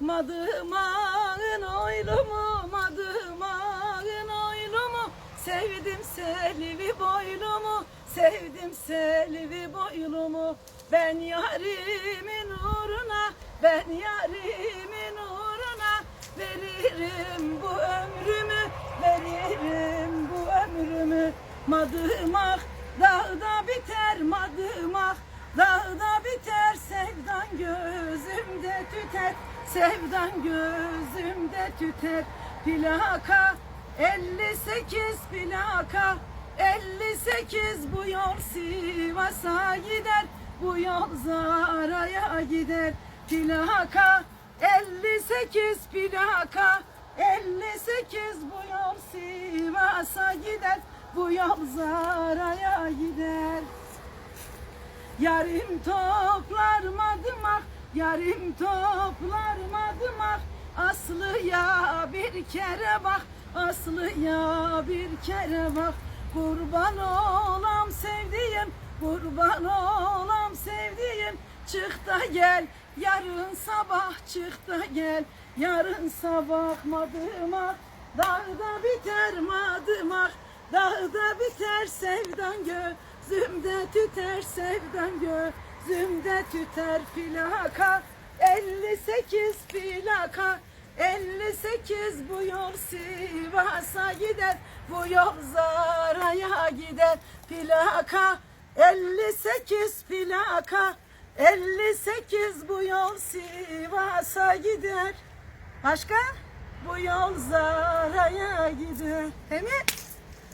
Madımağın oylumu, madımağın oylumu Sevdim selvi boylumu, sevdim selvi boylumu Ben yarimin uğruna, ben yarimin uğruna Veririm bu ömrümü, veririm bu ömrümü. Madımak dağda biter, madımak Dağda biter sevdan gözümde tüter Sevdan gözümde tüter Plaka 58 plaka. 58 bu yol Sivas'a gider Bu yol Zara'ya gider. Plaka 58 plaka. 58 bu yol Sivas'a gider Bu yol Zara'ya gider. Yarim toplar madımak, yarim toplar madımak Aslıya bir kere bak, Aslıya bir kere bak. Kurban olam sevdiğim, kurban olam sevdiğim Çık da gel, yarın sabah çık da gel. Yarın sabah madımak, dağda biter madımak Dağda biter sevdan gözümde tüter sevdan gözümde tüter plaka 58 plaka 58 bu yol Sivas'a gider bu yol Zara'ya gider plaka 58 plaka 58 bu yol Sivas'a gider Başka? Bu yol Zara'ya gider. Değil mi?